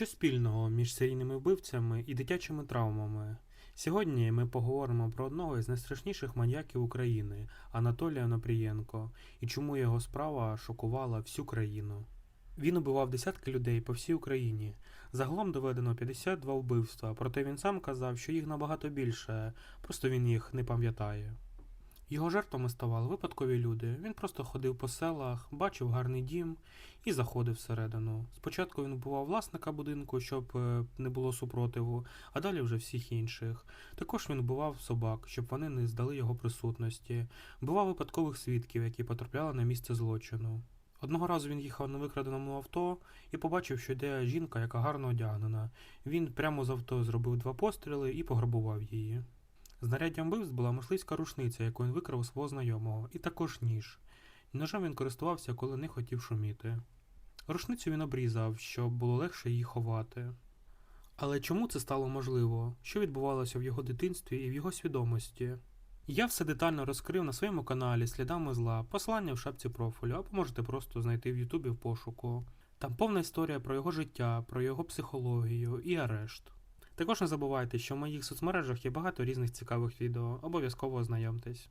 Що спільного між серійними вбивцями і дитячими травмами? Сьогодні ми поговоримо про одного із найстрашніших маньяків України Анатолія Нопрієнко і чому його справа шокувала всю країну. Він убивав десятки людей по всій Україні. Загалом доведено 52 вбивства, проте він сам казав, що їх набагато більше, просто він їх не пам'ятає. Його жертвами ставали випадкові люди. Він просто ходив по селах, бачив гарний дім і заходив всередину. Спочатку він вбивав власника будинку, щоб е, не було супротиву, а далі вже всіх інших. Також він вбивав собак, щоб вони не здали його присутності, вбивав випадкових свідків, які потрапляли на місце злочину. Одного разу він їхав на викраденому авто і побачив, що йде жінка, яка гарно одягнена. Він прямо з авто зробив два постріли і пограбував її. Знаряддям вбивств була мисливська рушниця, яку він викрав у свого знайомого, і також ніж. Ножем він користувався, коли не хотів шуміти. Рушницю він обрізав, щоб було легше її ховати. Але чому це стало можливо? Що відбувалося в його дитинстві і в його свідомості? Я все детально розкрив на своєму каналі Слідами зла, посилання в шапці профілю, або можете просто знайти в Ютубі в пошуку. Там повна історія про його життя, про його психологію і арешт. Також не забувайте, що в моїх соцмережах є багато різних цікавих відео, обов'язково ознайомтесь.